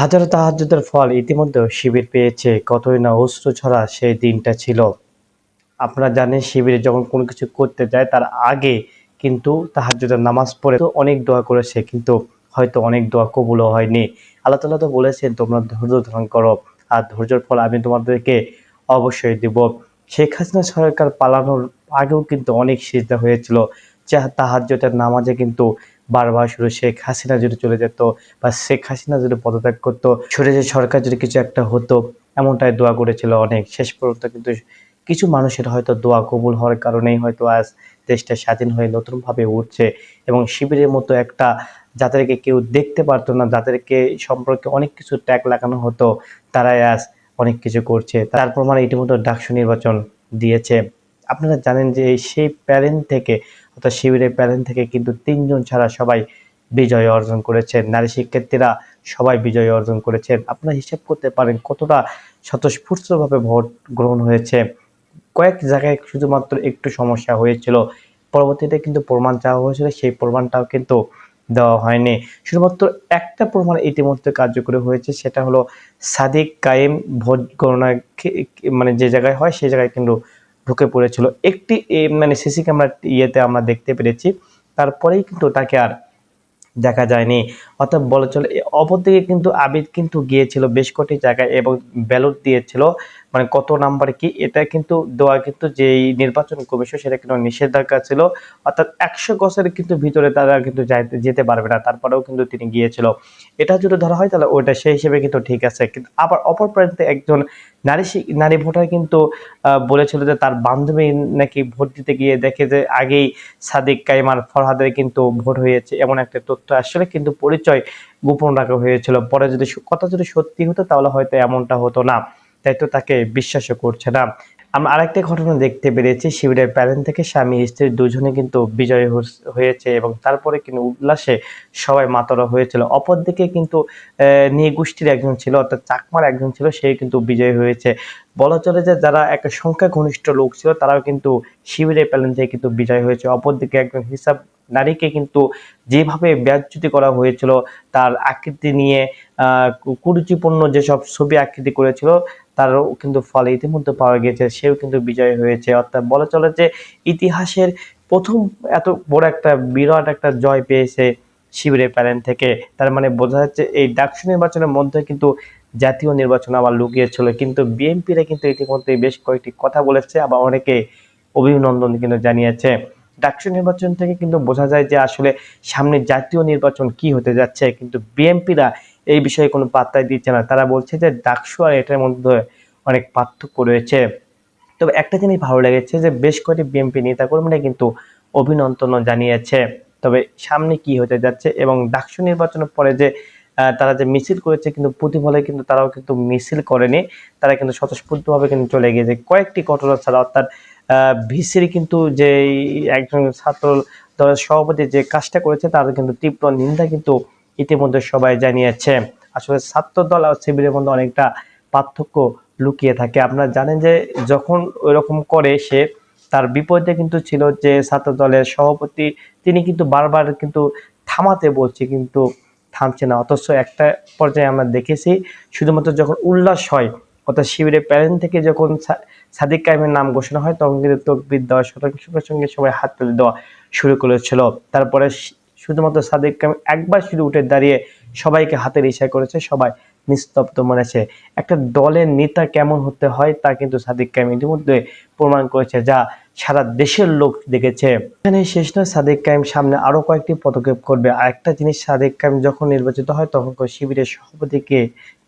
হাজারো তাহাজ্জুদের ফল ইতিমধ্যে শিবির পেয়েছে, কতই না অশ্রু ছড়া সেই দিনটা ছিল। আপনারা জানেন, শিবিরে যখন কোনো কিছু করতে যায়, তার আগে কিন্তু তাহাজ্জুদের নামাজ পড়ে তো অনেক দোয়া করেছে, কিন্তু হয়তো অনেক দোয়া কবুলও হয়নি। আল্লাহ তালা তো বলেছেন, তোমরা ধৈর্য ধারণ করো, আর ধৈর্যের ফল আমি তোমাদেরকে অবশ্যই দিব। শেখ হাসিনা সরকার পালানোর আগেও কিন্তু অনেক সিজদা হয়েছিল, যা তাহাজ্জুদের নামাজে কিন্তু বারবার শুধু শেখ হাসিনা যদি চলে যেত বা শেখ হাসিনা যদি পদত্যাগ করতো সরে যে সরকার যদি কিছু একটা হতো, এমনটাই দোয়া করেছিল অনেক। শেষ পর্যন্ত কিন্তু কিছু মানুষের হয়তো দোয়া কবুল হওয়ার কারণেই হয়তো আজ দেশটা স্বাধীন হয়ে নতুনভাবে উঠছে এবং শিবিরের মতো একটা যাদেরকে কেউ দেখতে পারতো না, যাদেরকে সম্পর্কে অনেক কিছু ট্যাগ লাগানো হতো, তারাই আজ অনেক কিছু করছে। তার প্রমাণে ইতিমধ্যে ডাকসু নির্বাচন দিয়েছে। আপনারা জানেন যে সেই প্যারেন্ট থেকে অর্থাৎ শিবিরের প্যারেন্ট থেকে কিন্তু তিনজন ছাড়া সবাই বিজয় অর্জন করেছেন। নারী শিক্ষার্থীরা সবাই বিজয় অর্জন করেছেন। আপনারা হিসাব করতে পারেন কতটা স্বতঃস্ফূর্তভাবে ভোট গ্রহণ হয়েছে। কয়েক জায়গায় শুধুমাত্র একটু সমস্যা হয়েছিল। পরবর্তীতে কিন্তু প্রমাণ চাওয়া হয়েছিল, সেই প্রমাণটাও কিন্তু দেওয়া হয়নি। শুধুমাত্র একটা প্রমাণ ইতিমধ্যে কার্যকরী হয়েছে, সেটা হলো সাদিক কায়েম ভোট গণনা মানে যে জায়গায় হয়, সেই জায়গায় কিন্তু ঢুকে পড়েছিল। একটি মানে সিসি ক্যামেরা ইয়েতে আমরা দেখতে পেরেছি। তারপরেই কিন্তু তাকে আর দেখা যায়নি। অর্থাৎ বলা চলে অপরদিকে কিন্তু আবিদ কিন্তু গিয়েছিল বেশ কটি জায়গায় এবং ব্যালট দিয়েছিল। মানে কত নাম্বার কি, এটা কিন্তু দেওয়া কিন্তু যেই নির্বাচন কমিশন সেটা কিন্তু নিষেধাজ্ঞা ছিল। অর্থাৎ একশো গছের কিন্তু ভিতরে তারা কিন্তু যেতে পারবে না, তারপরেও কিন্তু তিনি গিয়েছিল। এটা যদি ধরা হয় তাহলে ওইটা সেই হিসেবে কিন্তু ঠিক আছে। কিন্তু আবার অপর প্রান্তে একজন নারী নারী ভোটার কিন্তু বলেছিল যে তার বান্ধবী নাকি ভোট দিতে গিয়ে দেখে যে আগেই সাদিক কাইমার ফরহাদের কিন্তু ভোট হয়েছে, এমন একটা তথ্য আসলে কিন্তু পরিচয় গোপন রাখা হয়েছিল। পরে যদি কথা যদি সত্যি হতো, তাহলে হয়তো এমনটা হতো না। তাই তো তাকে বিশ্বাসও করছে না। আমরা আরেকটা ঘটনা দেখতে পেরেছি। শিবিরের প্যারেন্ট থেকে স্বামী স্ত্রী দুজনে কিন্তু বিজয় হয়েছে এবং তারপরে কিন্তু উল্লাসে সবাই মাতরা হয়েছিল। অপরদিকে কিন্তু নিয়ে গোষ্ঠীর একজন ছিল, অর্থাৎ চাকমার একজন ছিল, সে কিন্তু বিজয় হয়েছে। বলা চলে যে যারা একটা সংখ্যা ঘনিষ্ঠ লোক ছিল, তারাও কিন্তু শিবিরের প্যালেন থেকে কিন্তু বিজয় হয়েছে। অপরদিকে একজন হিসাব নারীকে কিন্তু যেভাবে ব্যাজ্যুতি করা হয়েছিল, তার আকৃতি নিয়ে কুরুচিপূর্ণ যেসব ছবি আকৃতি করেছিল, তারও কিন্তু ফলে ইতিমধ্যে পাওয়া গেছে সেও কিন্তু বিজয় হয়েছে। অর্থাৎ বলা চলে যে ইতিহাসের প্রথম এত বড় একটা বিরাট একটা জয় পেয়েছে শিবিরের প্যারেন্ট থেকে। তার মানে বোঝা যাচ্ছে এই ডাকসু নির্বাচনের মধ্যে কিন্তু জাতীয় নির্বাচন আবার লুকিয়েছিল, কিন্তু বিএনপিরা কিন্তু ইতিমধ্যে বেশ কয়েকটি কথা বলেছে, আবার অনেকে অভিনন্দন কিন্তু জানিয়েছে। ডাকসু নির্বাচন থেকে কিন্তু বোঝা যায় যে আসলে সামনে জাতীয় নির্বাচন কি হতে যাচ্ছে, কিন্তু বিএনপিরা এই বিষয়ে কোনো পাত্তাই দিচ্ছে না। তারা বলছে যে ডাকসু আর এটার মধ্যে অনেক পার্থক্য রয়েছে। তবে একটা জিনিস ভালো লেগেছে যে বেশ কয়েকটি বিএনপি নেতাকর্মীরা কিন্তু অভিনন্দন জানিয়েছে। তবে সামনে কি হতে যাচ্ছে এবং ডাকসু নির্বাচনের পরে যে তারা যে মিছিল করেছে কিন্তু প্রতিফলে কিন্তু তারাও কিন্তু মিছিল করেনি। তারা কিন্তু স্বতঃস্ফূর্তভাবে কিন্তু চলে গিয়েছে। কয়েকটি ঘটনা ছাড়া অর্থাৎ ভিসির কিন্তু যে একজন ছাত্র দলের সভাপতি যে কাজটা করেছে তার কিন্তু তীব্র নিন্দা কিন্তু ইতিমধ্যে সবাই জানিয়েছে। আসলে ছাত্র দল আর শিবিরের মধ্যে অনেকটা পার্থক্য লুকিয়ে থাকে। আপনারা জানেন যে যখন ওইরকম করে সে, তার বিপরীতে কিন্তু ছিল যে ছাত্র দলের সভাপতি, তিনি কিন্তু বারবার কিন্তু থামাতে বলছে কিন্তু থামছে না। অথচ একটা পর্যায়ে আমরা দেখেছি, শুধুমাত্র যখন উল্লাস হয়, অর্থাৎ শিবিরের প্যারেন্ট থেকে যখন সাদিক কাইমের নাম ঘোষণা হয়, তখন কিন্তু তকবির দেওয়া সঙ্গে সঙ্গে সবাই হাত তুলে দেওয়া শুরু করেছিল। তারপরে শুধুমাত্র সাদিক কাইম একবার শুধু উঠে দাঁড়িয়ে সবাইকে হাতের ইশারা করেছে, সবাই নিস্তব্ধ মনেছে। একটা দলের নেতা কেমন হতে হয় তা কিন্তু সাদিক কাইম ইতিমধ্যে প্রমাণ করেছে, যা সারা দেশের লোক দেখেছে। এখানে শেষ নয়, সাদেক কাইম সামনে আরও কয়েকটি পদক্ষেপ করবে। আর একটা জিনিস, সাদেক কাইম যখন নির্বাচিত হয়, তখন শিবিরের সভাপতিকে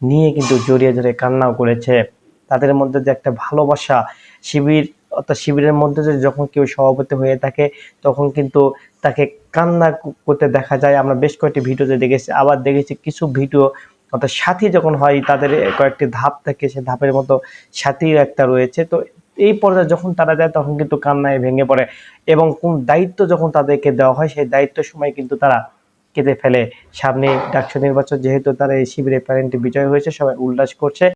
নিয়ে কিন্তু জড়িয়ে ধরে কান্নাও করেছে। তাদের মধ্যে যে একটা ভালোবাসা, শিবির, অর্থাৎ শিবিরের মধ্যে যে যখন কেউ সভাপতি হয়ে থাকে, তখন কিন্তু তাকে কান্না করতে দেখা যায়। আমরা বেশ কয়েকটি ভিডিওতে দেখেছি, আবার দেখেছি কিছু ভিডিও। অর্থাৎ সাথী যখন হয়, তাদের কয়েকটি ধাপ থাকে, সে ধাপের মতো সাথীর একটা রয়েছে। তো এই পর্যায়ে যখন তারা যায়, তখন কিন্তু কান্নায় ভেঙে পড়ে এবং কোন দায়িত্ব যখন তাদেরকে দেওয়া হয়, সেই দায়িত্বের সময় কিন্তু তারা কেঁদে ফেলে। সামনে ডাকসু নির্বাচন যেহেতু তারা এই শিবিরে প্যারেন্টে বিজয় হয়েছে, সবাই উল্লাস করছে।